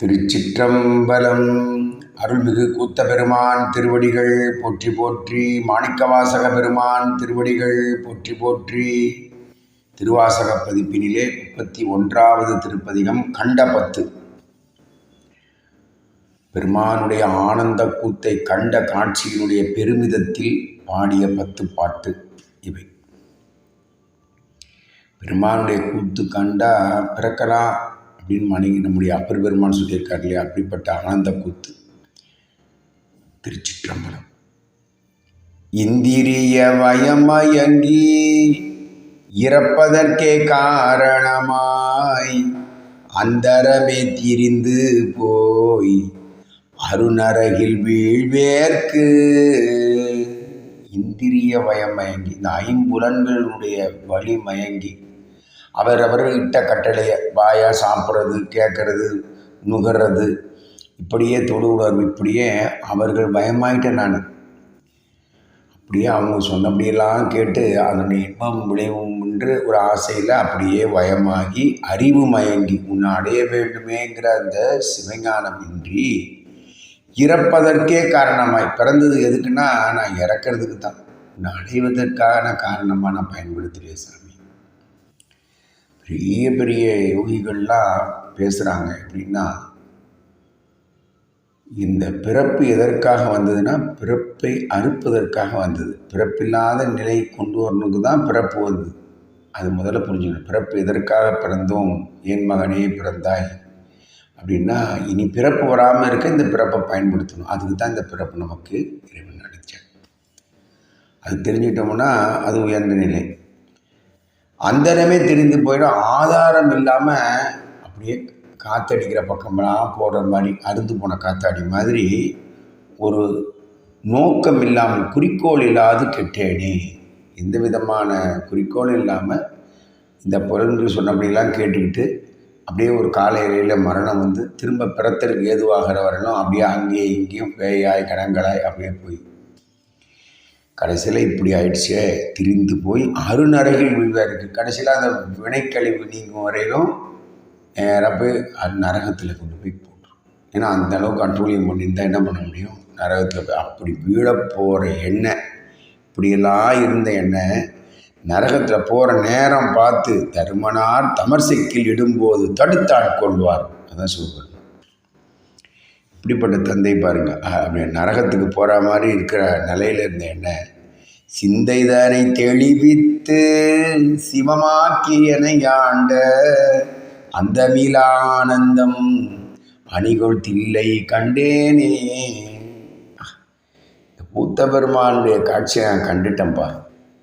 திருச்சிற்றம்பலம். அருள்மிகு கூத்த பெருமான் திருவடிகள் போற்றி போற்றி மாணிக்கவாசக பெருமான் திருவடிகள் போற்றி போற்றி. திருவாசக பதிப்பினிலே முப்பத்தி ஒன்றாவது திருப்பதிகம் கண்டபத்து பெருமானுடைய ஆனந்த கூத்தை கண்ட காட்சியினுடைய பெருமிதத்தில் பாடிய பத்து பாட்டு இவை. பெருமானுடைய கூத்து கண்டா பிறக்கலாம் அப்படின்னு மணி நம்முடைய அப்பர் பெருமான் சொல்லியிருக்கார் இல்லையா? அப்படிப்பட்ட ஆனந்த கூத்து. திருச்சிற்றம்பலம். இந்திரிய வயமயங்கி இறப்பதற்கே காரணமாய் அந்தரமே திரிந்து போய் அருணரகில் வீழ்வேற்கு. இந்திரிய வயமயங்கி இந்த ஐம்புலன்களுடைய வழி மயங்கி அவர் அவர் இட்ட கட்டளையை வாயா சாப்பிட்றது கேட்கறது நுகர்றது இப்படியே தொடு உணர்வு இப்படியே அவர்கள் பயமாயிட்டேன் நான். அப்படியே அவங்க சொன்னபடியெல்லாம் கேட்டு அதனுடைய இன்பம் விளைவும் என்று ஒரு ஆசையில் அப்படியே பயமாகி அறிவு மயங்கி உன்னை அடைய வேண்டுமேங்கிற அந்த சிவஞானமின்றி இறப்பதற்கே காரணமாய் பிறந்தது எதுக்குன்னா நான் இறக்கிறதுக்கு தான் உன்னை அடைவதற்கான காரணமாக நான் பயன்படுத்துகிறேன் சார் பெரிய பெரிய யோகிகள்லாம் பேசுகிறாங்க எப்படின்னா இந்த பிறப்பு எதற்காக வந்ததுன்னா பிறப்பை அறுப்பதற்காக வந்தது. பிறப்பில்லாத நிலை கொண்டு வரணுக்கு தான் பிறப்பு வந்தது. அது முதல்ல புரிஞ்சுக்கணும். பிறப்பு எதற்காக பிறந்தோம்? என் மகனே பிறந்தாய்? அப்படின்னா இனி பிறப்பு வராமல் இருக்க இந்த பிறப்பை பயன்படுத்தணும். அதுக்கு தான் இந்த பிறப்பு நமக்கு இறைவன் நடித்தேன் அது தெரிஞ்சுக்கிட்டோம்னா அது உயர்ந்த நிலை. அந்தனமே தெரிந்து போயிடும். ஆதாரம் இல்லாமல் அப்படியே காற்றடிக்கிற பக்கமெல்லாம் போடுற மாதிரி அறுந்து போன காத்தாடி மாதிரி ஒரு நோக்கம் இல்லாமல் குறிக்கோள் இல்லாது கெட்டேனே. எந்த விதமான குறிக்கோளும் இல்லாமல் இந்த புலன்கள் சொன்னபடியெல்லாம் கேட்டுக்கிட்டு அப்படியே ஒரு காலையிலையில் மரணம் வந்து திரும்ப பிறத்தருக்கு ஏதுவாகிற வரணும் அப்படியே அங்கேயும் இங்கேயும் பேயாய் கடங்களாய் அப்படியே போய் கடைசியில் இப்படி ஆயிடுச்சே. திரிந்து போய் அருநரகில் விழுவாருக்கு கடைசியில் அந்த வினைக்கழிவு நீங்கும் வரையிலும் நேராக போய் அது நரகத்தில் கொண்டு போய் போட்டுரும். ஏன்னா அந்த அளவுக்கு கண்ட்ரோலிங் பண்ணியிருந்தால் என்ன பண்ண முடியும்? நரகத்தில் போய் அப்படி வீழ போகிற எண்ணெய் இப்படியெல்லாம் இருந்த எண்ணெய் நரகத்தில் போகிற நேரம் பார்த்து தருமனார் தமர்சிக்கில் இடும்போது தடுத்தாட்கொள்வார் அதான் சிவபெருமான் இப்படிப்பட்ட தந்தை பாருங்க. அப்படி நரகத்துக்கு போகிற மாதிரி இருக்கிற நிலையில் இருந்த என்ன? சிந்தைதானை தெளிவித்து சிவமாக்கி என யாண்ட அந்த மீளானந்தம் அணிகொள் தில்லை கண்டேனே பூத்த பெருமானுடைய காட்சியை நான் கண்டுட்டேன்ப்பா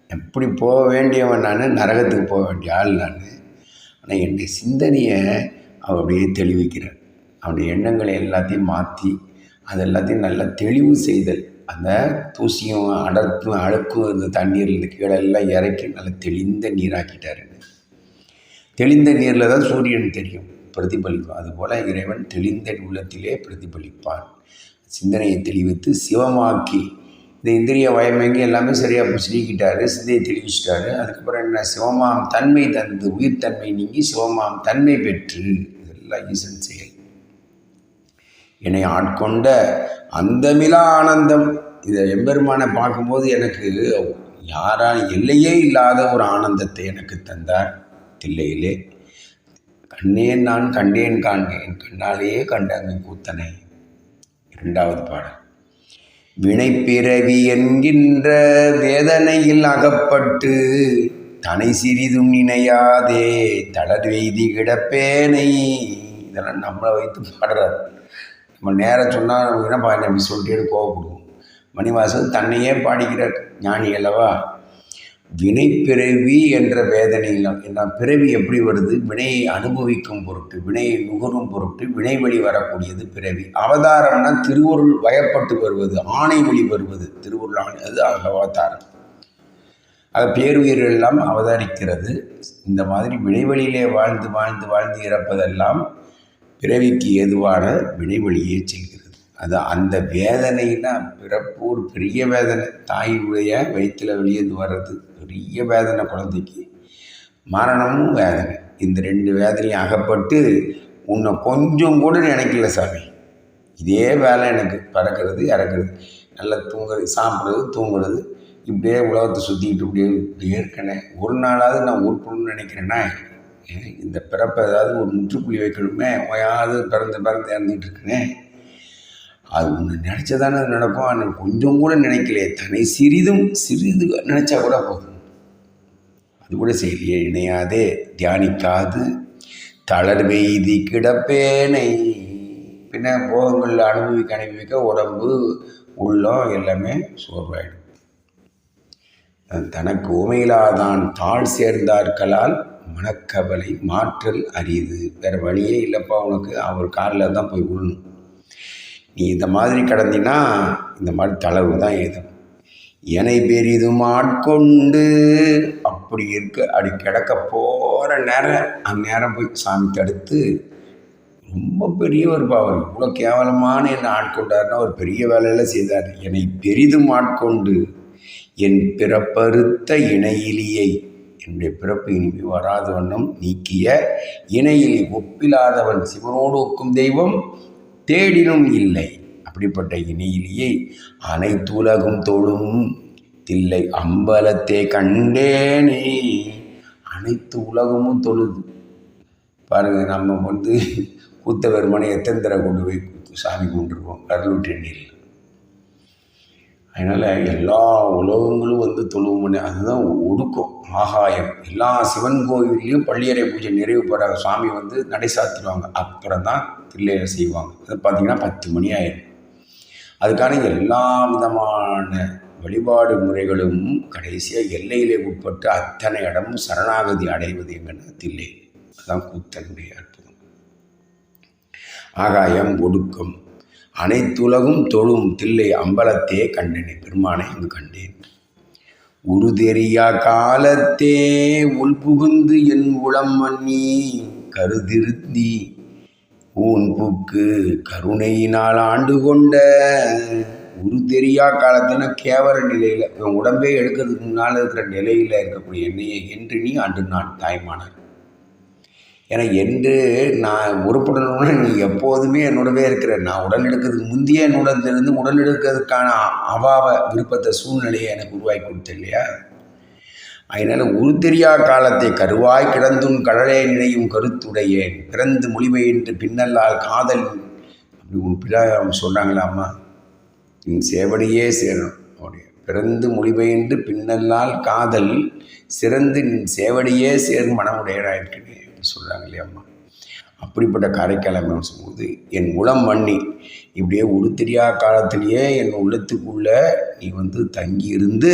எப்படி போக வேண்டியவன் நான் நரகத்துக்கு போக வேண்டிய ஆள் நான். ஆனால் என்னுடைய சிந்தனையை அப்படியே தெளிவிக்கிறார் அவனுடைய எண்ணங்களை எல்லாத்தையும் மாற்றி அது எல்லாத்தையும் நல்லா தெளிவு செய்தல். அந்த தூசியும் அடர்த்தும் அழுக்கும் அந்த தண்ணீர் கீழெல்லாம் கீழே எல்லாம் இறக்கி நல்லா தெளிந்த நீராக்கிட்டார் தெளிந்த நீரில் தான் சூரியன் தெரியும் பிரதிபலிக்கும். அதுபோல் இறைவன் தெளிந்த உள்ளத்திலே பிரதிபலிப்பான். சிந்தனையை தெளிவித்து சிவமாக்கி இந்த இந்திரிய வயமங்கி எல்லாமே சரியாக நீக்கிட்டாரு சிந்தையை தெளிவிச்சிட்டாரு. அதுக்கப்புறம் என்ன? சிவமாம் தன்மை தந்து உயிர் தன்மை நீங்கி சிவமாம் தன்மை பெற்று இதெல்லாம் ஈசன் செயல். என்னை ஆட்கொண்ட அந்தமிலா ஆனந்தம். இதை எம்பெருமானை பார்க்கும்போது எனக்கு யாரால் எல்லையே இல்லாத ஒரு ஆனந்தத்தை எனக்கு தந்தார் தில்லையிலே. கண்ணேன் நான் கண்டேன் காண்கேன் கண்ணாலேயே கண்டாங்க கூத்தனை. இரண்டாவது பாடல். வினைப்பிறவி என்கின்ற வேதனையில் அகப்பட்டு தனை சிறிதும் நினையாதே தளர் வெய்தி கிடப்பேனை. இதெல்லாம் நம்மளை வைத்து பாடுறார். நம்ம நேரம் சொன்னால் என்னப்பா என்ன அப்படி சொல்லிட்டேன்னு கோவப்படுவோம். மணிவாசன் தன்னையே பாடிக்கிற ஞானி அல்லவா? வினை பிறவி என்ற வேதனையில் என்ன பிறவி எப்படி வருது? வினையை அனுபவிக்கும் பொருட்டு வினையை நுகரும் பொருட்டு வினை வழி வரக்கூடியது பிறவி. அவதாரம்னா திருவருள் வயப்பட்டு வருவது ஆணை வழி வருவது. திருவருள் ஆணை அது அவதாரம். அது பேருயிர் எல்லாம் அவதரிக்கிறது. இந்த மாதிரி வினைவழியிலே வாழ்ந்து வாழ்ந்து வாழ்ந்து இறப்பதெல்லாம் பிறவிக்கு ஏதுவான வினைவழியே செல்கிறது அது அந்த வேதனைனா பிறப்பு ஒரு பெரிய வேதனை. தாயுடைய வயிற்றில் வெளியேந்து வர்றது பெரிய வேதனை குழந்தைக்கு. மரணமும் வேதனை. இந்த ரெண்டு வேதனையும் அகப்பட்டு உன்னை கொஞ்சம் கூட நினைக்கல சாமி. இதே வேலை எனக்கு. பறக்கிறது இறக்குறது. நல்லா தூங்குறது சாப்பிட்றது தூங்குறது. இப்படியே உலகத்தை சுற்றிக்கிட்டு இப்படியே இப்படியே இருக்கேனே. ஒரு நாளாவது நான் உருப்பணும்னு நினைக்கிறேன்னா இந்த பிறப்பை ஏதாவது ஒரு முற்றுப்புள்ளி வைக்கணுமே? ஓயாவது பிறந்து பிறந்து இறந்துட்டு இருக்கனே. அது ஒன்று நினச்சதானே அது நடக்கும். ஆனால் கொஞ்சம் கூட நினைக்கலையே. தன்னை சிறிதும் சிறிது நினச்சா கூட போதும். அது கூட செய்யலையே இணையாதே. தியானிக்காது. தளர் வெய்தி கிடப்பேனை. பின்ன போகங்களில் அனுபவிக்க அனுபவிக்க உடம்பு உள்ளம் எல்லாமே சோர்வாயிடும். தனக்கு உமையிலாதான் தாழ் சேர்ந்தார்களால் மனக்கவலை மாற்றல் அரியுது. வேறு வழியே இல்லைப்பா உனக்கு. அவர் காலில் தான் போய் விழணும் நீ இந்த மாதிரி கடந்தினா இந்த மாதிரி தளர்வு தான் ஏதும் என்னை பெரிதும் ஆட்கொண்டு அப்படி இருக்க அப்படி கிடக்க போகிற நேரம் அந்நேரம் போய் சாமி தடுத்து ரொம்ப பெரியவர்ப்பா அவர். இவ்வளோ கேவலமான என்னை ஆட்கொண்டார்னா ஒரு பெரிய வேலையில் செய்தார். என்னை பெரிதும் ஆட்கொண்டு என் பிறப்பறுத்த இணையிலியை என்னுடைய பிறப்பு இனிமே வராத வண்ணம் நீக்கிய இணையில் ஒப்பிலாதவன் சிவனோடு ஒக்கும் தெய்வம் தேடினும் இல்லை. அப்படிப்பட்ட இணையிலேயே அனைத்து உலகம் தொழும் தில்லை அம்பலத்தை கண்டேனே. அனைத்து உலகமும் தொழுது. பாருங்க நம்ம வந்து கூத்தவெருமனை எத்தனை தடவை கொண்டு போய் சாமி கும்பிட்டுருக்கோம் அருளுட்டெண்ணில் அதனால் எல்லா உலகங்களும் வந்து தொழுவும் பண்ணி அதுதான் ஒடுக்கம். ஆகாயம். எல்லா சிவன் கோவில்லையும் பள்ளியறை பூஜை நிறைவு பெற சாமி வந்து நடை சாத்திடுவாங்க. அப்புறம் தான் தில்லையை செய்வாங்க. அது பார்த்திங்கன்னா பத்து மணி ஆயிடும் அதுக்கான எல்லா விதமான வழிபாடு முறைகளும் கடைசியாக எல்லையிலே உட்பட்டு அத்தனை இடமும் சரணாகதி அடைவது எங்கன்னா தில்லை. அதுதான் கூத்தனுடைய அற்புதம். ஆகாயம் ஒடுக்கம் அனைத்துலகும் தொழும் தில்லை அம்பலத்தே கண்டனே. பெருமானை அங்கு கண்டேன். உரு தெரியா காலத்தே உள்புகுந்து என் உளம் மன்னி கருதிருத்தி. ஊன் புக்கு கருணையினால் ஆண்டு கொண்ட உரு தெரியா காலத்தின கேவல நிலையில் இவன் உடம்பே எடுக்கிறதுக்கு முன்னால் இருக்கிற நிலையில் இருக்கக்கூடிய என்னையை என்று நீ அன்று நான் தாய்மானார். ஏன்னா என்று நான் உறுப்புடனுடன் நீ எப்போதுமே என்னோடவே இருக்கிற நான் உடல் எடுக்கிறதுக்கு முந்தைய என்னோடதுலேருந்து உடல் எடுக்கிறதுக்கான அபாவ விருப்பத்தை சூழ்நிலையை எனக்கு உருவாக்கி கொடுத்த இல்லையா? அதனால் உரு தெரியா காலத்தை கருவாய் கிடந்தும் கடலே நினையும் கருத்துடையேன் பிறந்து மொழிபெயன்று பின்னல்லால் காதல் அப்படி உன் பிள்ளை சொல்கிறாங்களா அம்மா. என் சேவடியே சேரணும். அப்படியே பிறந்து மொழிபெயன்று பின்னல்லால் காதல் சிறந்து நின் சேவடியே சேரும் மனமுடையராயிருக்கிறேன் சொல்கிறாங்க இல்லையா அம்மா? அப்படிப்பட்ட காரைக்காலம் சொல்லும்போது என் உளம் மண்ணி இப்படியே உருத்திரியா காலத்திலேயே என் உள்ளத்துக்குள்ளே நீ வந்து தங்கி இருந்து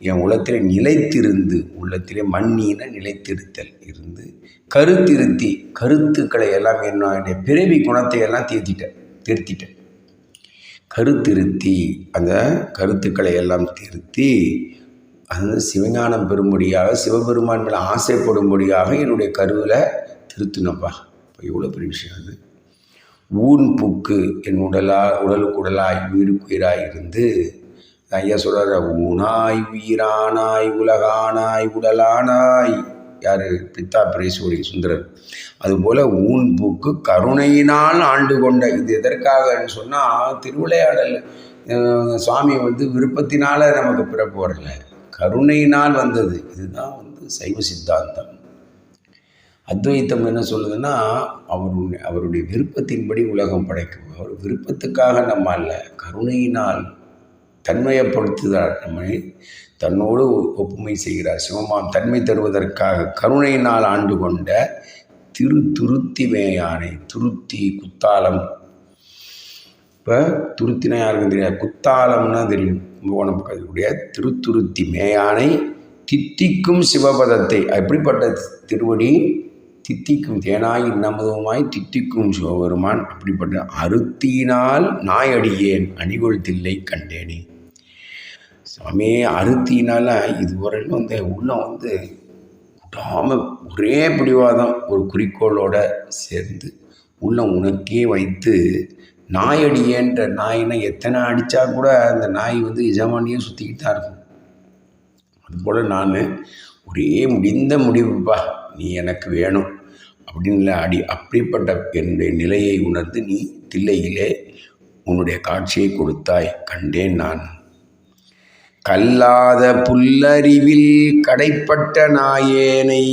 என் உள்ளத்தில் நிலைத்திருந்து உள்ளத்திலே மண்ணின நிலைத்திருத்தல் இருந்து கருத்திருத்தி கருத்துக்களை எல்லாம் என்னுடைய பிறவி குணத்தை எல்லாம் தீர்த்திட்டேன் திருத்திட்டேன் கருத்திருத்தி அந்த கருத்துக்களை எல்லாம் திருத்தி அது சிவஞானம் பெறும்படியாக சிவபெருமான் மேலே ஆசைப்படும்படியாக என்னுடைய கருவில் திருத்தினப்பா. இப்போ எவ்வளோ பெரிய விஷயம் அது. ஊன் புக்கு என் உடலா உடலுக்கு உடலாய் உயிருக்குயிராய் இருந்து ஐயா சொல்கிற ஊனாய் உயிரானாய் உலகானாய் உடலானாய். யார்? பித்தா பிரேசுவரி சுந்தரர். அதுபோல் ஊன் பூக்கு கருணையினால் ஆண்டு கொண்ட இது எதற்காகன்னு சொன்னால் திருவிளையாடல் சுவாமி வந்து விருப்பத்தினால் நமக்கு பிறப்பு வரல. கருணையினால் வந்தது. இதுதான் வந்து சைவ சித்தாந்தம். அத்வைத்தம் என்ன சொல்லுதுன்னா அவருடைய அவருடைய விருப்பத்தின்படி உலகம் படைக்கும். அவர் விருப்பத்துக்காக நம்ம அல்ல கருணையினால் தன்மையப்படுத்துகிறார். நம்மை தன்னோடு ஒப்புமை செய்கிறார். சிவமாம் தன்மை தருவதற்காக கருணையினால் ஆண்டு கொண்ட திரு திருத்திவேயானை துருத்தி குத்தாலம் இப்போ துருத்தினா யாருக்கும் தெரியாது. குத்தாலம்னா தெரியும். கும்பகோணம் பக்கத்துடைய திருத்துருத்தி மேயானை தித்திக்கும் சிவபதத்தை. அப்படிப்பட்ட திருவடி தித்திக்கும் தேனாய் நமதுமாய் தித்திக்கும் சிவபெருமான். அப்படிப்பட்ட அறுத்தினால் நாயடியேன் அணிகொள் தில்லை கண்டேனே. சாமி அறுத்தினால இதுவரையிலும் வந்து உள்ளம் வந்து விடாமல் ஒரே பிடிவாதம் ஒரு குறிக்கோளோட சேர்ந்து உள்ளம் உனக்கே வைத்து நாயடியேன்ற நாயினை எத்தனை அடித்தா கூட அந்த நாய் வந்து எஜமானியே சுற்றிக்கிட்டு தான் இருக்கும். அதுபோல் நான் ஒரே முடிந்த முடிவுப்பா நீ எனக்கு வேணும் அப்படின்னு அடி அப்படிப்பட்ட என்னுடைய நிலையை உணர்ந்து நீ தில்லையிலே உன்னுடைய காட்சியை கொடுத்தாய் கண்டேன் நான். கல்லாத புல்லறிவில் கடைப்பட்ட நாயேனை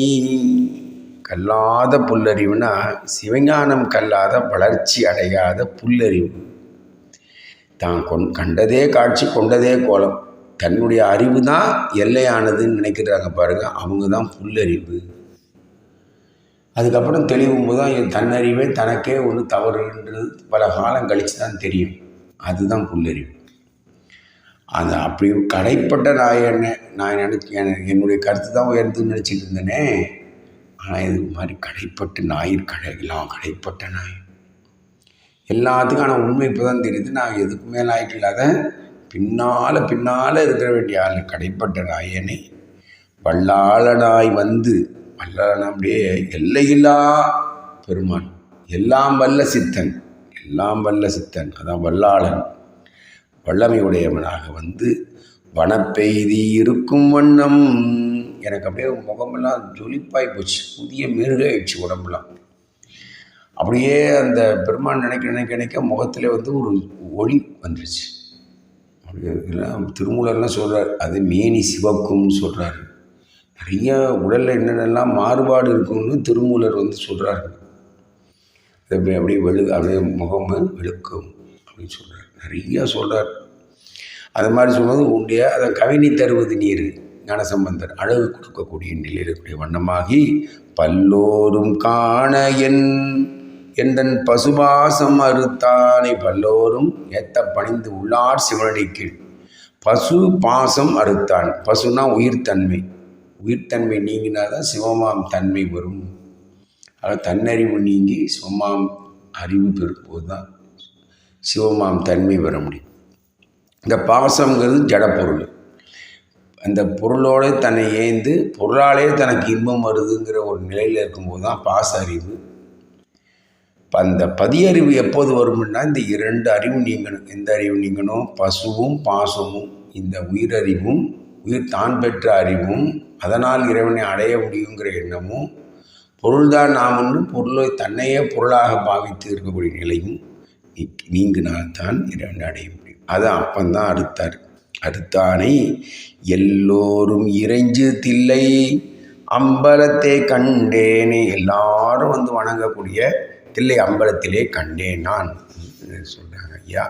கல்லாத புல்லறிவுனா சிவஞானம் கல்லாத வளர்ச்சி அடையாத புல்லறிவு. தான் கொண் கண்டதே காட்சி கொண்டதே கோலம். தன்னுடைய அறிவு தான் எல்லையானதுன்னு நினைக்கிறாங்க பாருங்க அவங்க தான் புல்லறிவு. அதுக்கப்புறம் தெளிவும் போது தான் என் தன்னறிவே தனக்கே ஒன்று தவறுன்றது பல காலம் கழித்து தான் தெரியும். அதுதான் புல்லறிவு. அது அப்படி கடைப்பட்ட நான் என்ன நான் நினைக்க என்னுடைய கருத்து தான் உயர்ந்துன்னு நினச்சிட்டு இருந்தேனே. ஆனால் இது மாதிரி கடைப்பட்டு ஞாயிறு கடை எல்லாம் கடைப்பட்ட நாய் எல்லாத்துக்கான உண்மை இப்போ தான் தெரியுது. நான் எதுக்கு மேலே ஆயிட்டு இல்லாத பின்னால் பின்னால் இருக்கிற வேண்டிய ஆள் கடைப்பட்ட நாயனை வல்லாளனாய் வந்து வல்லாளன் அப்படியே எல்லையில்லா பெருமான். எல்லாம் வல்ல சித்தன் எல்லாம் வல்ல சித்தன் அதான் வல்லாளன். வல்லமையுடையவனாக வந்து வனப்பெய்தி இருக்கும் வண்ணம் எனக்கு அப்படியே முகமெல்லாம் ஜொலிப்பாய் போச்சு. புதிய மிருகாயிடுச்சு உடம்புலாம். அப்படியே அந்த பெருமான் நினைக்க நினைக்க நினைக்க முகத்தில் வந்து ஒரு ஒளி வந்துருச்சு. அப்படியே எல்லாம் திருமூலர்லாம் சொல்கிறார் அது மேனி சிவக்கும்னு சொல்கிறாரு நிறைய உடலில் என்னென்னலாம் மாறுபாடு இருக்கும்னு திருமூலர் வந்து சொல்கிறாரு அப்படி அப்படியே வெளு அப்படியே முகம் வெளுக்கும் அப்படின்னு சொல்கிறார் நிறையா சொல்கிறார் அது மாதிரி சொன்னது உண்டிய அதை கவினி தருவது நீர். ஞானசம்பந்தர் அழகு கொடுக்கக்கூடிய நிலையில் இருக்கக்கூடிய வண்ணமாகி பல்லோரும் காண என் எந்தன் பசுபாசம் அறுத்தானை பல்லோரும் ஏத்த பணிந்து உள்ளார் சிவனடி கீழ். பசு பாசம் அறுத்தான். பசுனா உயிர்த்தன்மை உயிர்த்தன்மை நீங்கினாதான் சிவமாம் தன்மை வரும். ஆக தன்னறிவு நீங்கி சிவமாம் அறிவு பெறும்போது தான் சிவமாம் தன்மை வர முடியும். இந்த பாசங்கிறது ஜடப்பொருள். அந்த பொருளோடு தன்னை ஏந்து பொருளாலே தனக்கு இன்பம் வருதுங்கிற ஒரு நிலையில் இருக்கும்போது தான் பாச அறிவு. அந்த பதியறிவு எப்போது வரும்னா இந்த இரண்டு அறிவு நீங்கணும் எந்த அறிவு நீங்கணும்? பசுவும் பாசமும் இந்த உயிரறிவும் உயிர் தான் பெற்ற அறிவும் அதனால் இறைவனை அடைய முடியுங்கிற எண்ணமும் பொருள்தான் நாமன்னு பொருளை தன்னையே பொருளாக பாவித்து இருக்கக்கூடிய நிலையும் நீங்கினால்தான் இறைவனை அடைய முடியும். அது அப்பந்தான் அடுத்தார். அடுத்தானை எல்லோரும் இறைஞ்சு தில்லை அம்பலத்தை கண்டேனே. எல்லாரும் வந்து வணங்கக்கூடிய தில்லை அம்பலத்திலே கண்டேன் நான் சொல்கிறாங்க ஐயா.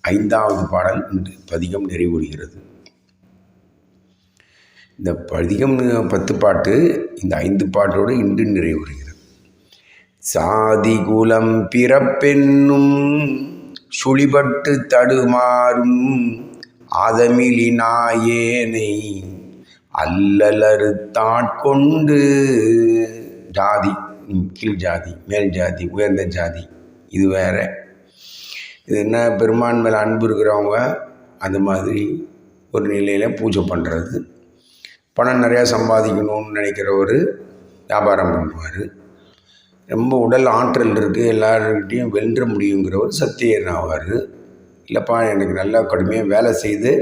ஐந்தாவது பாடல் இன்று பதிகம் நிறைவுறுகிறது. இந்த பதிகம் பத்து பாட்டு இந்த ஐந்து பாட்டோடு இன்று நிறைவுறுகிறது. சாதி குலம் பிறப்பென்னும் சுழிபட்டு தடுமாறும் ஆதமிலி அல்லலறுத்தாட்கொண்டு ஜாதி கீழ் ஜாதி மேல் ஜாதி உயர்ந்த ஜாதி இது வேறு. இது என்ன பெருமான் மேலே அன்பு இருக்கிறவங்க அந்த மாதிரி ஒரு நிலையில் பூஜை பண்ணுறது பணம் நிறையா சம்பாதிக்கணும்னு நினைக்கிறவர் வியாபாரம் பண்ணுவார். ரொம்ப உடல் ஆற்றல் இருக்குது எல்லாருக்கிட்டையும் வென்ற முடியுங்கிறவர் சத்தியன் ஆவார். இல்லைப்பா எனக்கு நல்லா கடுமையாக வேலை செய்து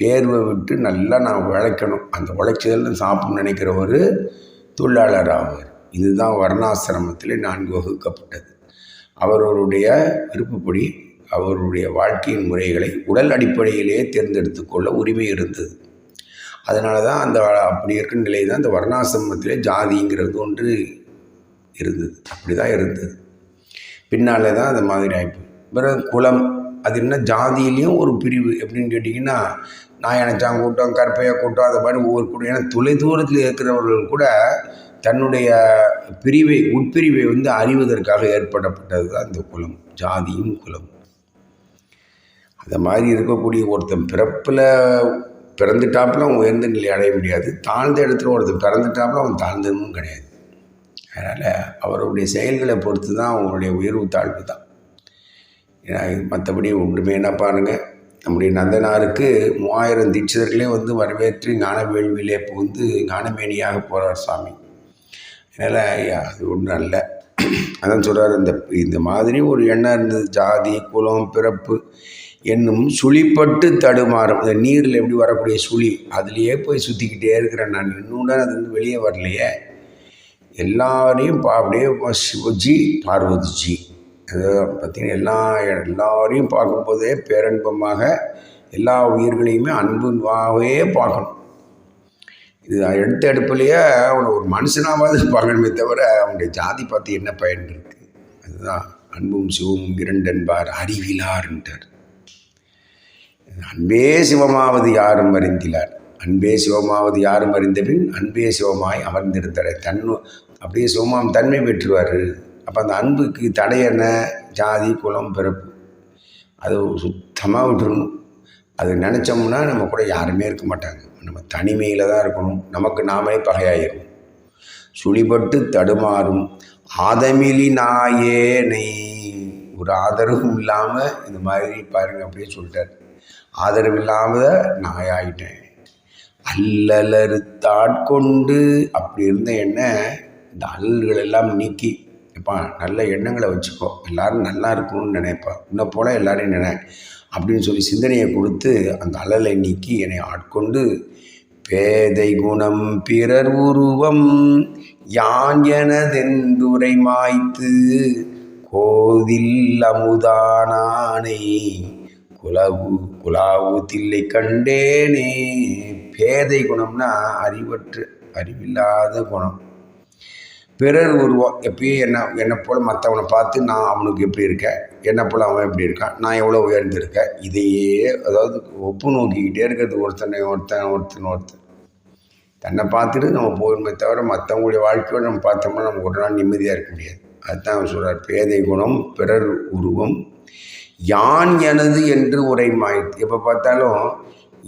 வேர்வை விட்டு நல்லா நான் உழைக்கணும். அந்த உழைச்சதில் சாப்பிட்ணுன்னு நினைக்கிறவர் தொழிலாளர் ஆவார். இதுதான் வர்ணாசிரமத்தில் நான்கு வகுக்கப்பட்டது. அவரவருடைய விருப்பப்படி அவருடைய வாழ்க்கையின் முறைகளை உடல் அடிப்படையிலேயே தேர்ந்தெடுத்து கொள்ள உரிமை இருந்தது. அதனால தான் அந்த அப்படி இருக்கிற நிலை தான் அந்த வர்ணாசிரமத்திலே ஜாதிங்கிறது ஒன்று இருந்தது. அப்படி தான் இருந்தது. பின்னால் தான் அந்த மாதிரி ஆகிப்போம் பிறகு குலம் அது என்ன ஜாதியிலையும் ஒரு பிரிவு எப்படின்னு கேட்டிங்கன்னா நாயனச்சான் கூட்டம் கற்பைய கூட்டம் அது மாதிரி ஒவ்வொரு கூட்டம் ஏன்னா தொலை தூரத்தில் இருக்கிறவர்கள் கூட தன்னுடைய பிரிவை உட்பிரிவை வந்து அறிவதற்காக ஏற்படப்பட்டது தான் இந்த குலம். ஜாதியும் குலம். அந்த மாதிரி இருக்கக்கூடிய ஒருத்தன் பிறப்பில் பிறந்துட்டாப்புல அவன் உயர்ந்த நிலை அடைய முடியாது. தாழ்ந்த இடத்துல ஒருத்தன் பிறந்துட்டாப்புல அவன் தாழ்ந்ததும் கிடையாது. அதனால் அவருடைய செயல்களை பொறுத்து தான் அவங்களுடைய உயர்வு தாழ்வு தான். மற்றபடி ஒன்றுமே என்ன பாருங்கள் நம்முடைய நந்தனாருக்கு மூவாயிரம் தீட்சிதர்களே வந்து வரவேற்று ஞான வேள்வியிலே புகுந்து ஞானமேனியாக போகிறார் சாமி. அதனால் அது ஒன்றும் அல்ல. அதான் சொல்கிறார் இந்த இந்த மாதிரி ஒரு எண்ணம் இருந்தது. ஜாதி குலம் பிறப்பு என்னும் சுழிப்பட்டு தடுமாறும். இந்த நீரில் எப்படி வரக்கூடிய சுழி அதுலேயே போய் சுற்றிக்கிட்டே இருக்கிறேன் நான். இன்னும் அது வந்து வெளியே வரலையே. எல்லாரையும் பா அப்படியே சிவஜி பார்வதிஜி அது பார்த்தீங்கன்னா எல்லா எல்லாரையும் பார்க்கும்போதே பேரன்பமாக எல்லா உயிர்களையுமே அன்புவாகவே பார்க்கணும். இது எடுத்த எடுப்புலையே அவனை ஒரு மனுஷனாவது பார்க்கணுமே தவிர அவனுடைய ஜாதி பார்த்து என்ன பயன் இருக்குது அதுதான். அன்பும் சிவமும் இரண்டென்பார் அறிவிலார்ன்றார். அன்பே சிவமாவது யாரும் அறிந்திலார். அன்பே சிவமாவது யாரும் அறிந்தபின் அன்பே சிவமாய் அமர்ந்திருந்தார் தன்னு அப்படியே சிவமாம் தன்மை பெற்றுவார். அப்போ அந்த அன்புக்கு தடை என்ன? ஜாதி குலம் பிறப்பு. அது சுத்தமாக விட்டுருணும் அது நினச்சோம்னா நம்ம கூட யாருமே இருக்க மாட்டாங்க. நம்ம தனிமையில் தான் இருக்கணும். நமக்கு நாமே பகையாயிரும். சுழிபட்டு தடுமாறும். ஆதமிலி நாயேனை ஒரு ஆதரவும் இல்லாமல் இந்த மாதிரி பாருங்க அப்படியே சொல்லிட்டார். ஆதரவு இல்லாமல் நாயாயிட்டேன் அல்லலறுத்தாட்கொண்டு அப்படி இருந்த என்ன? இந்த அல்லல்கள் எல்லாம் நீக்கி எப்பா நல்ல எண்ணங்களை வச்சுக்கோ. எல்லாரும் நல்லா இருக்கணும்னு நினைப்பா. உன்னை போல் எல்லாரையும் நினை அப்படின்னு சொல்லி சிந்தனையை கொடுத்து அந்த அலலை நீக்கி என்னை ஆட்கொண்டு பேதை குணம் பிறர் உருவம் யான் எனதெந்துரை மாய்த்து கோதில் அமுதானானே குலவு குலாவு தில்லை கண்டேனே. பேதை குணம்னா அறிவற்று அறிவில்லாத குணம். பிறர் உருவம் எப்பயும் என்ன என்னை போல் மற்றவனை பார்த்து நான் அவனுக்கு எப்படி இருக்கேன்? என்னை போல் அவன் எப்படி இருக்கான்? நான் எவ்வளோ உயர்ந்திருக்கேன்? இதையே அதாவது ஒப்பு நோக்கிக்கிட்டே இருக்கிறது ஒருத்தனை ஒருத்தன் ஒருத்தன் ஒருத்தன். தன்னை பார்த்துட்டு நம்ம போகணுமே தவிர மற்றவங்களுடைய வாழ்க்கையோடு நம்ம பார்த்தோம்னா நமக்கு ஒரு நாள் நிம்மதியாக இருக்க முடியாது. அதுதான் அவர் சொல்கிறார் பேதை குணம் பிறர் உருவம். யான் எனது என்று உரைமாய் எப்போ பார்த்தாலும்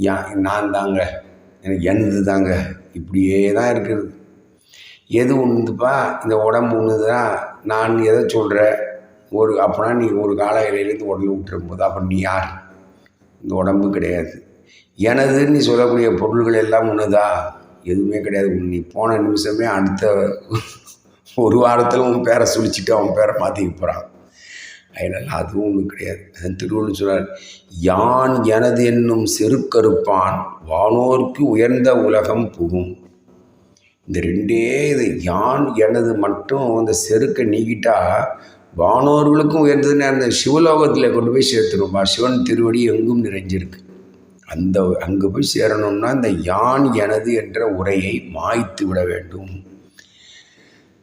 யா நான் தாங்க. எனக்கு எனது தாங்க. இப்படியே தான் இருக்குது எது உண்டுப்பா இந்த உடம்பு ஒன்று தான் நான் எதை சொல்கிற ஒரு அப்போனா நீ ஒரு கால இலையிலேருந்து உடல் விட்டுருக்கும்போது அப்போ நீ யார்? இந்த உடம்பு கிடையாது. எனதுன்னு நீ சொல்லக்கூடிய பொருள்கள் எல்லாம் உண்ணுதா? எதுவுமே கிடையாது. நீ போன நிமிஷமே அடுத்த ஒரு வாரத்தில் உன் பேரை சுழிச்சிட்டு அவன் பேரை மாற்றிக்க போகிறான் அதனால் அதுவும் ஒன்றும் கிடையாது. அதன் திருவள்ளுவர் சொல்கிறார் யான் எனது என்னும் செருக்கறுப்பான் வானோர்க்கு உயர்ந்த உலகம் புகும். இந்த ரெண்டே இது யான் எனது மட்டும் அந்த செருக்கை நீக்கிட்டா வானோர்களுக்கும் உயர்ந்ததுன்னு அந்த சிவலோகத்தில் கொண்டு போய் சேர்த்துருப்பா சிவன் திருவடி எங்கும் நிறைஞ்சிருக்கு. அந்த அங்கே போய் சேரணும்னா இந்த யான் எனது என்ற உரையை மாய்த்து விட வேண்டும்.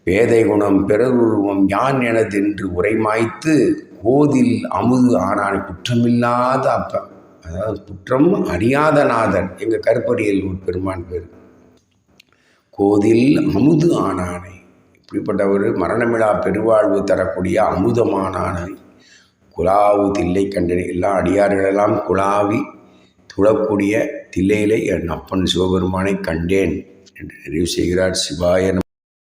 பேதை குணம் பிறருருவம் யான் எனது என்று உரை மாய்த்து கோதில் அமுது ஆனான் குற்றமில்லாத அப்பன் அதாவது குற்றம் அறியாத நாதன். எங்கள் கருப்பறியல் ஒரு பெருமான் பேர். போதில் அமுது ஆனானை. இப்படிப்பட்டவர் மரணமிழா பெருவாழ்வு தரக்கூடிய அமுதமானானை. குலாவு தில்லை கண்டனை. எல்லா அடியார்களெல்லாம் குலாவி துளக்கூடிய தில்லையிலே என் அப்பன் சிவபெருமானை கண்டேன் என்று நிறைவு செய்கிறார் சிவாய